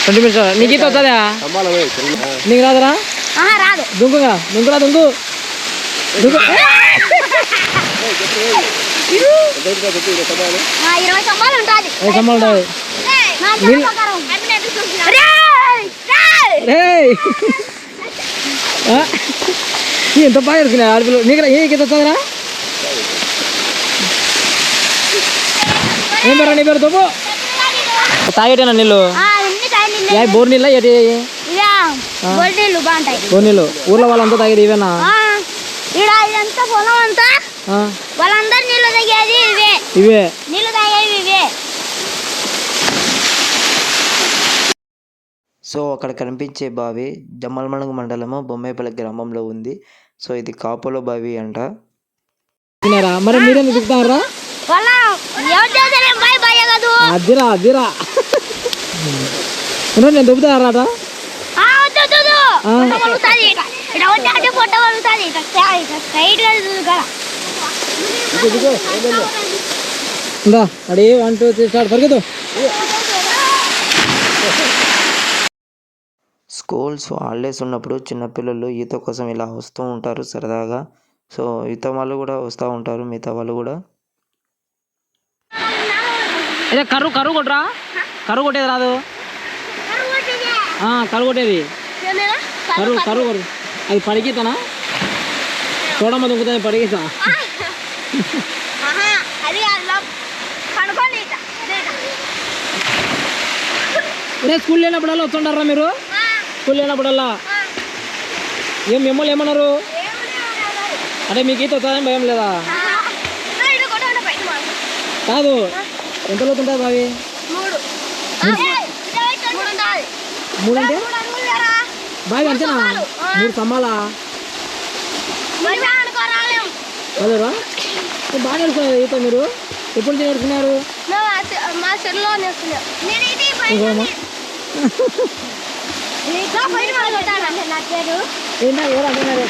Twenty minutes నీకు ఈత వస్తుందా నీకు రాదురా? దుంకుగా దుంకురా దుంకు. దుంకు. ఇరవై స్తంభాలు ఉంటుంది? ఎంత బాగా ఎడుకున్నా ఆడపిల్ల నీకు నీకు వస్తుందిరా. ఏం పేరు నీ పేరు దుబ్బు తాగేటేనా నీళ్ళు? బోర్ నీళ్ళ బోర్ నీళ్ళు ఊర్లో వాళ్ళంతా తాగేది ఇవేనా? ఆ, ఈడ ఇదంతా పొలం అంతా ఆ, వాళ్ళందరూ నీళ్ళు తాగేది ఇవే. ఇవే? నీళ్ళు తాగేవి ఇవే. సో అక్కడ కనిపించే బావి జమ్మలమణుగు మండలము బొమ్మాయిపల్లి గ్రామంలో ఉంది. సో ఇది కాపోలో బావి అంట. మరి మీరేం దిగుతారా అదిరా అదిరా. నేను కదా. ఇందా అడి వన్ టూ త్రీ స్టార్ట్ పరిగెత్తు. స్కూల్స్ హాలిడేస్ ఉన్నప్పుడు చిన్నపిల్లలు ఈత కోసం ఇలా వస్తూ ఉంటారు సరదాగా. సో ఈత వాళ్ళు కూడా వస్తూ ఉంటారు మిగతా వాళ్ళు కూడా. అదే కర్రు కర్రు కొట్టరా కర్రు కొట్టేది రాదు. ఆ, కర్రు కొట్టేది. కర్రు కర్రు కొరు అది పడిగితనా చూడమ్మ దుంకుతుంది పడిగితా అది స్కూల్ లేనప్పుడల్లా వస్తుంటారా మీరు? స్కూల్ లేనప్పుడల్లా. ఏం మిమ్మల్ని ఏమన్నారు? అంటే మీకు ఈత వస్తుందని భయం లేదా. కాదు. ఎంత లోతుంటుంది బావి? మూడు ఆ, ఏయ్, ఇదో ఇటు మూడు ఉండాలి. మూడు అంటే మూడు అడుగులు లేరా? బావి అంతేనా మూడు. అదేరా బాగా నేర్చుకున్నారు ఈత మీరు ఎప్పుడు నుంచి నేర్చుకున్నారు ఏంటా ఎవరు అంటున్నారు